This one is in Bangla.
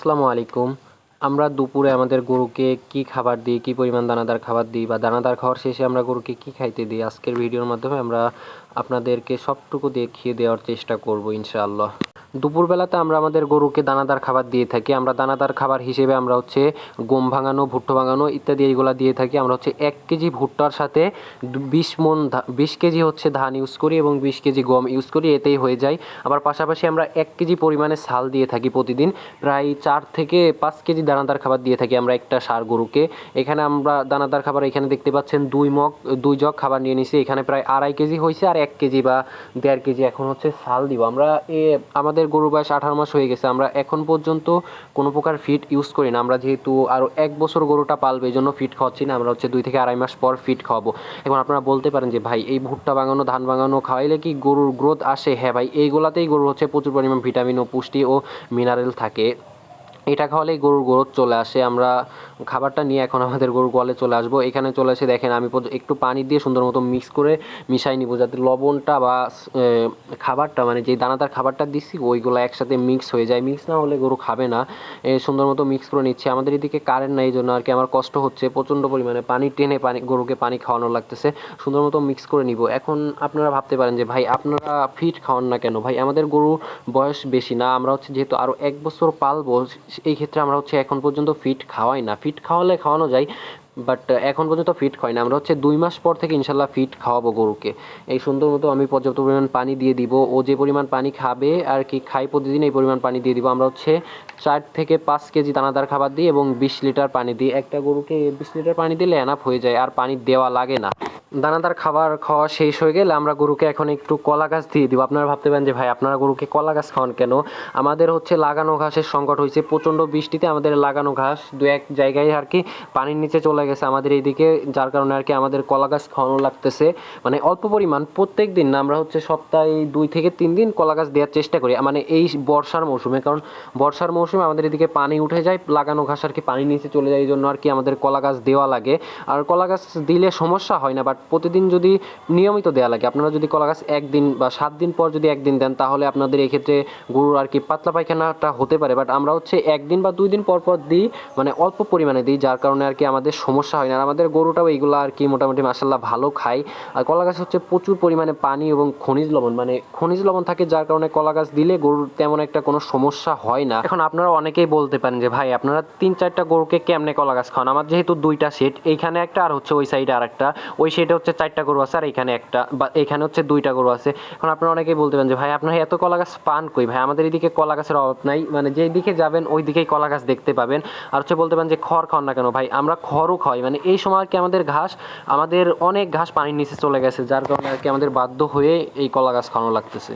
আসসালামু আলাইকুম। আমরা দুপুরে আমাদের গরুকে কি খাবার দিই, কি পরিমাণ দানাদার খাবার দিই বা দানাদার খাওয়ার শেষে আমরা গরুকে কি খাইতে দিই, আজকের ভিডিওর মাধ্যমে আমরা আপনাদেরকে সবটুকু দেখিয়ে দেওয়ার চেষ্টা করব ইনশাআল্লাহ। দুপুরবেলাতে আমরা আমাদের গরুকে দানাদার খাবার দিয়ে থাকি। আমরা দানাদার খাবার হিসেবে আমরা হচ্ছে গম ভাঙানো, ভুট্টো ভাঙানো ইত্যাদি এইগুলা দিয়ে থাকি। আমরা হচ্ছে এক কেজি ভুট্টার সাথে বিশ মন বিশ কেজি হচ্ছে ধান ইউজ করি এবং বিশ কেজি গম ইউজ করি, এতেই হয়ে যায়। আবার পাশাপাশি আমরা এক কেজি পরিমাণে সাল দিয়ে থাকি প্রতিদিন। প্রায় চার থেকে পাঁচ কেজি দানাদার খাবার দিয়ে থাকি আমরা একটা সার গরুকে। এখানে আমরা দানাদার খাবার এখানে দেখতে পাচ্ছেন, দুই মগ, দুই জগ খাবার নিয়ে নিছি। এখানে প্রায় আড়াই কেজি হয়েছে আর এক কেজি বা দেড় কেজি এখন হচ্ছে সাল দিব। আমরা এ, আমাদের গরু বয়স আঠারো মাস হয়ে গেছে। আমরা এখন পর্যন্ত কোনো প্রকার ফিট ইউজ করি না। আমরা যেহেতু আরও এক বছর গরুটা পালবে, এই জন্য ফিট খাওয়াচ্ছি না। আমরা হচ্ছে দুই থেকে আড়াই মাস পর ফিট খাওয়াবো। এখন আপনারা বলতে পারেন যে, ভাই, এই ভুট্টা বাঙানো ধান বাঙানো খাওয়াইলে কি গরুর গ্রোথ আসে? হ্যাঁ ভাই, এইগুলাতেই গরু হচ্ছে প্রচুর পরিমাণ ভিটামিন ও পুষ্টি ও মিনারেল থাকে। এটা খাওয়ালেই গরুর গ্রোথ চলে আসে। আমরা খাবারটা নিয়ে এখন আমাদের গরুর গোয়ালে চলে আসব। এখানে চলে এসে দেখেন আমি একটু পানি দিয়ে সুন্দর মতো মিক্স করে মিশাই নিব। যাতে লবণটা বা খাবারটা মানে যে দানাদার খাবারটা দিচ্ছি ওইগুলো একসাথে মিক্স হয়ে যায়। মিক্স না হলে গরু খাবে না। সুন্দর মতো মিক্স করে নিচ্ছে। আমাদের এদিকে কারেন্ট নাই এই জন্য আর কি আমার কষ্ট হচ্ছে। প্রচণ্ড পরিমাণে পানি টেনে পানি, গরুকে পানি খাওয়ানো লাগতেছে। সুন্দর মতো মিক্স করে নিব। এখন আপনারা ভাবতে পারেন যে, ভাই, আপনারা ফিট খাওয়ান না কেন? ভাই, আমাদের গরু বয়স বেশি না। আমরা হচ্ছে যেহেতু আরও এক বছর পালবো এই ক্ষেত্রে আমরা হচ্ছে এখন পর্যন্ত ফিট খাওয়াই না। ফিট খাওয়ালে খাওয়ানো যায় বাট এখন পর্যন্ত ফিট খাই না। আমরা হচ্ছে দুই মাস পর থেকে ইনশাল্লাহ ফিট খাওয়াবো গরুকে। এই সুন্দর মতো আমি পর্যাপ্ত পরিমাণ পানি দিয়ে দিব। ও যে পরিমাণ পানি খাবে আর কি খাই প্রতিদিন এই পরিমাণ পানি দিয়ে দিব। আমরা হচ্ছে চার থেকে পাঁচ কেজি দানাদার খাবার দিই এবং বিশ লিটার পানি দিই। একটা গরুকে বিশ লিটার পানি দিলে এনাফ হয়ে যায়, আর পানি দেওয়া লাগে না। দানাদার খাবার খাওয়া শেষ হয়ে গেলে আমরা গরুকে এখন একটু কলা গাছ দিয়ে দিব। আপনারা ভাবতে পারেন যে, ভাই, আপনারা গরুকে কলা গাছ খাওয়ান কেন? আমাদের হচ্ছে লাগানো ঘাসের সংকট হয়েছে। প্রচণ্ড বৃষ্টিতে আমাদের লাগানো ঘাস দু এক জায়গায় আর কি পানির নিচে চলে গেছে আমাদের এইদিকে, যার কারণে আর কি আমাদের কলা গাছ খাওয়ানো লাগতেছে। মানে অল্প পরিমাণ, প্রত্যেক দিন আমরা হচ্ছে সপ্তাহে দুই থেকে তিন দিন কলা গাছ দেওয়ার চেষ্টা করি। মানে এই বর্ষার মৌসুমে, কারণ বর্ষার মৌসুমে আমাদের এদিকে পানি উঠে যায়, লাগানো ঘাস আর কি পানির নিচে চলে যায়, এই জন্য আর কি আমাদের কলা গাছ দেওয়া লাগে। আর কলা গাছ দিলে সমস্যা হয় না, বাট প্রতিদিন যদি নিয়মিত দেওয়া লাগে, আপনারা যদি কলা গাছ একদিন বা সাত দিন পর যদি একদিন দেন, তাহলে আপনাদের এক্ষেত্রে গরুর আর কি পাতলা পায়খানাটা হতে পারে। বাট আমরা হচ্ছে একদিন বা দুই দিন পর পর দিই মানে অল্প পরিমাণে দিই, যার কারণে আর কি আমাদের সমস্যা হয় না। আর আমাদের গরুটাও এইগুলো আর কি মোটামুটি মাসাল্লাহ ভালো খায়। আর কলা গাছ হচ্ছে প্রচুর পরিমাণে পানি এবং খনিজ লবণ মানে খনিজ লবণ থাকে, যার কারণে কলা গাছ দিলে গরুর তেমন একটা কোনো সমস্যা হয় না। এখন আপনারা অনেকেই বলতে পারেন যে, ভাই, আপনারা তিন চারটা গরুকে কেমনে কলা গাছ খাওয়ান? আমার যেহেতু দুইটা সেট এইখানে একটা আর হচ্ছে ওই সাইডে আর একটা ওই সেটে হচ্ছে চারটা গরু আছে, আর এখানে একটা, বা এখানে হচ্ছে দুইটা গরু আছে। এখন আপনারা অনেকেই বলতে পারেন যে, ভাই, আপনারা এত কলা গাছ পান কই? ভাই, আমাদের এদিকে কলা গাছের অভাব নাই। মানে যেই দিকে যাবেন ওই দিকেই কলা গাছ দেখতে পাবেন। আর হচ্ছে বলতে পারেন যে, খড় খাওয়ান না কেন, ভাই, আমরা খড়ও খাওয়াই। মানে এই সময় আর কি আমাদের ঘাস, আমাদের অনেক ঘাস পানির নিচে চলে গেছে, যার কারণে আর কি আমাদের বাধ্য হয়ে এই কলা গাছ খাওয়ানো লাগতেছে।